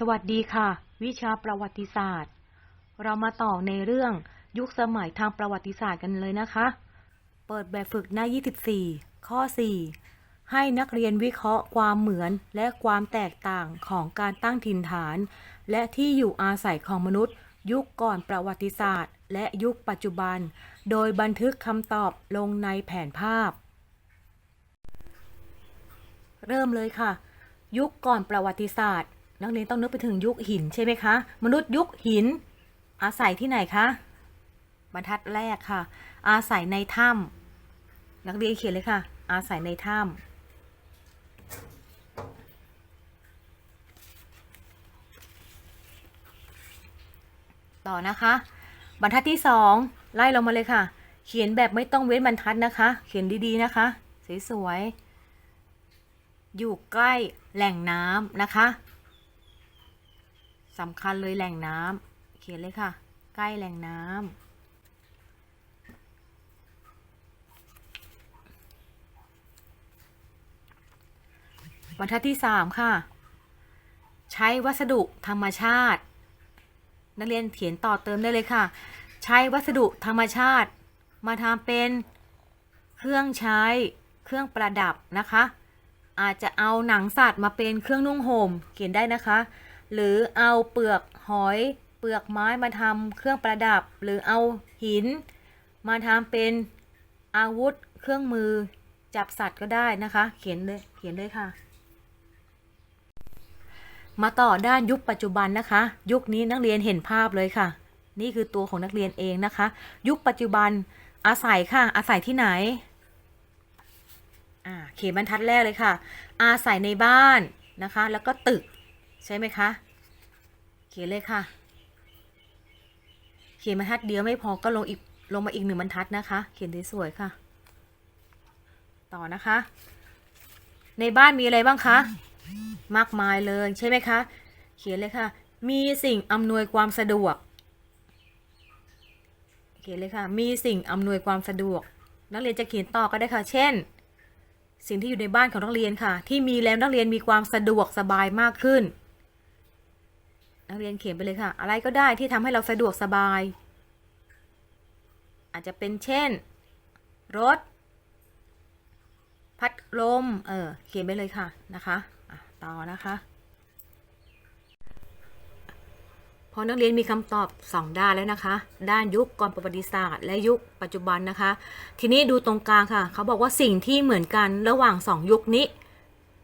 สวัสดีค่ะ วิชาประวัติศาสตร์ เรามาต่อในเรื่องยุคสมัยทางประวัติศาสตร์กันเลยนะคะ เปิดแบบฝึกหน้า 24 ข้อ 4 ให้นักเรียนวิเคราะห์ความเหมือนและความแตกต่างของการตั้งถิ่นฐาน และที่อยู่อาศัยของมนุษย์ ยุคก่อนประวัติศาสตร์ และยุคปัจจุบัน โดยบันทึกคำตอบลงในแผนภาพ เริ่มเลยค่ะ ยุคก่อนประวัติศาสตร์ นักเรียนต้องนึกไปถึงยุคหินใช่ไหมคะ มนุษย์ยุคหิน อาศัยที่ไหนคะ บรรทัดแรกค่ะ อาศัยในถ้ำนักเรียนเขียนเลยค่ะ อาศัยในถ้ำต่อนะคะ บรรทัดที่สองไล่ลงมาเลยค่ะ เขียนแบบไม่ต้องเว้นบรรทัดนะคะ เขียนดีๆนะคะ สวยๆอยู่ใกล้แหล่งน้ำนะคะ สำคัญเลยแหล่งน้ำเขียนเลยค่ะ ใกล้แหล่งน้ำบรรทัดที่สามค่ะ ใช้วัสดุธรรมชาติ นักเรียนเขียนต่อเติมได้เลยค่ะ ใช้วัสดุธรรมชาติ มาทำเป็นเครื่องใช้เครื่องประดับนะคะ อาจจะเอาหนังสัตว์มาเป็นเครื่องนุ่งห่มเขียนได้นะคะ หรือเอาเปลือกหอย เปลือกไม้มาทำเครื่องประดับ หรือเอาหิน มาทำเป็นอาวุธเครื่องมือจับสัตว์ก็ได้นะคะ เขียนเลยเขียนเลยค่ะ มาต่อด้านยุคปัจจุบันนะคะ ยุคนี้นักเรียนเห็นภาพเลยค่ะ นี่คือตัวของนักเรียนเองนะคะ ยุคปัจจุบันอาศัยค่ะ อาศัยที่ไหนอ่าเขียนบรรทัดแรกเลยค่ะ อาศัยในบ้านนะคะ แล้วก็ตึก ใช่ไหมคะ เขียนเลยค่ะ เขียนบรรทัดเดียวไม่พอก็ลงอีกลงมาอีกหนึ่งบรรทัดนะคะ เขียนสวยๆค่ะ ต่อนะคะ ในบ้านมีอะไรบ้างคะ มากมายเลยใช่ไหมคะ เขียนเลยค่ะ มีสิ่งอำนวยความสะดวก เขียนเลยค่ะ มีสิ่งอำนวยความสะดวก นักเรียนจะเขียนต่อก็ได้ค่ะ เช่น สิ่งที่อยู่ในบ้านของนักเรียนค่ะ ที่มีแล้วนักเรียนมีความสะดวกสบายมากขึ้น นักเรียนเขียนไปเลยค่ะ อะไรก็ได้ที่ทำให้เราสะดวกสบาย อาจจะเป็นเช่น รถ พัดลม เออ เขียนไปเลยค่ะนะคะะต่อนะคะ พอนักเรียนมีคำตอบสองด้านแล้วนะคะ ด้านยุคก่อนประวัติศาสตร์ และยุคปัจจุบันนะคะ ทีนี้ดูตรงกลางค่ะ เขาบอกว่าสิ่งที่เหมือนกันระหว่างสองยุคนี้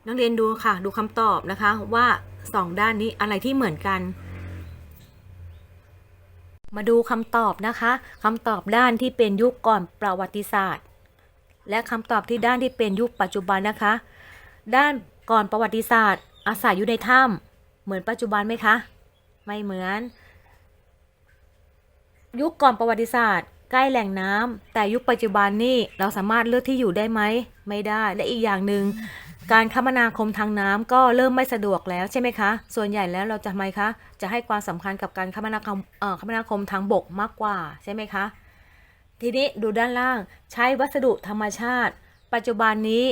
นักเรียนดูค่ะ ดูคำตอบนะคะว่า สองด้านนี้อะไรที่เหมือนกัน มาดูคำตอบนะคะคำตอบด้านที่เป็นยุคก่อนประวัติศาสตร์ และคำตอบที่ด้านที่เป็นยุคปัจจุบันนะคะ ด้านก่อนประวัติศาสตร์ อาศัยอยู่ในถ้ำเหมือนปัจจุบันไหมคะ ไม่เหมือน ยุคก่อนประวัติศาสตร์ใกล้แหล่งน้ำแต่ยุคปัจจุบันนี่เราสามารถเลือกที่อยู่ได้ไหม ไม่ได้ และอีกอย่างหนึ่ง การคมนาคมทางน้ำก็เริ่มไม่สะดวกแล้วใช่ไหมคะ ส่วนใหญ่แล้วเราจะทำไมคะ จะให้ความสำคัญกับการคมนาคมเอ่อคมนาคมทางบกมากกว่าใช่ไหมคะ ทีนี้ดูด้านล่างใช้วัสดุธรรมชาติ ปัจจุบันนี้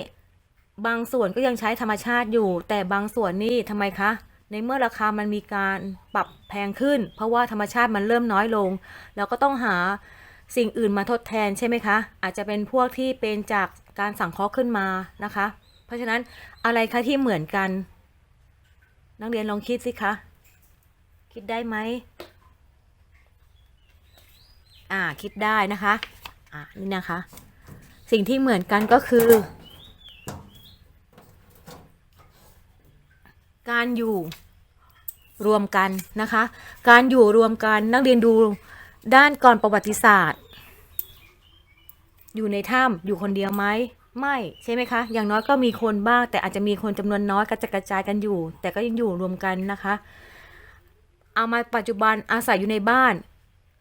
บางส่วนก็ยังใช้ธรรมชาติอยู่ แต่บางส่วนนี่ทำไมคะ ในเมื่อราคามันมีการปรับแพงขึ้น เพราะว่าธรรมชาติมันเริ่มน้อยลง เราก็ต้องหาสิ่งอื่นมาทดแทนใช่ไหมคะ อาจจะเป็นพวกที่เป็นจากการสั่งเคาะขึ้นมานะคะ เพราะฉะนั้นอะไรคะที่เหมือนกัน นักเรียนลองคิดสิคะ คิดได้ไหมอ่าคิดได้นะคะอ่านี่นะคะ สิ่งที่เหมือนกันก็คือ การอยู่รวมกันนะคะ การอยู่รวมกันนักเรียนดูด้านก่อนประวัติศาสตร์ อยู่ในถ้ำอยู่คนเดียวไหม ไม่ใช่ไหมคะ อย่างน้อยก็มีคนบ้าง แต่อาจจะมีคนจำนวนน้อยกระจัดกระจายกันอยู่ แต่ก็ยังอยู่รวมกันนะคะ เอามาปัจจุบันอาศัยอยู่ในบ้าน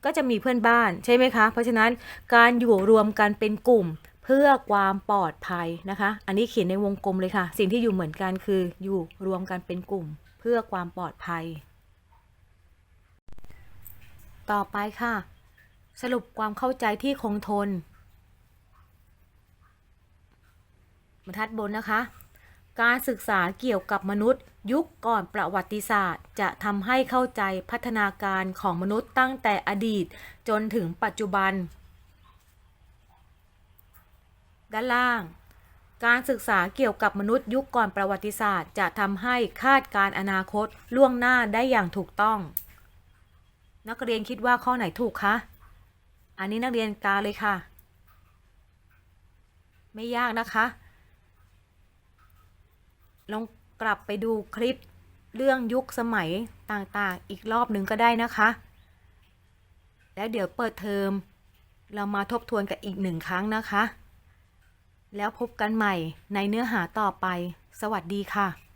ก็จะมีเพื่อนบ้านใช่ไหมคะ เพราะฉะนั้นการอยู่รวมกันเป็นกลุ่มเพื่อความปลอดภัยนะคะ อันนี้เขียนในวงกลมเลยค่ะ สิ่งที่อยู่เหมือนกันคืออยู่รวมกันเป็นกลุ่ม เพื่อความปลอดภัย ต่อไปค่ะ สรุปความเข้าใจที่คงทน บรรทัดบนนะคะ การศึกษาเกี่ยวกับมนุษย์ยุคก่อนประวัติศาสตร์ จะทำให้เข้าใจพัฒนาการของมนุษย์ตั้งแต่อดีตจนถึงปัจจุบัน ด้านล่าง การศึกษาเกี่ยวกับมนุษย์ยุคก่อนประวัติศาสตร์ จะทำให้คาดการอนาคตล่วงหน้าได้อย่างถูกต้อง นักเรียนคิดว่าข้อไหนถูกคะ อันนี้นักเรียนกาเลยค่ะ ไม่ยากนะคะ ลองกลับไปดูคลิปเรื่องยุคสมัยต่างๆ อีกรอบหนึ่งก็ได้นะคะ แล้วเดี๋ยวเปิดเทอม เรามาทบทวนกันอีกหนึ่งครั้งนะคะ แล้วพบกันใหม่ในเนื้อหาต่อไป สวัสดีค่ะ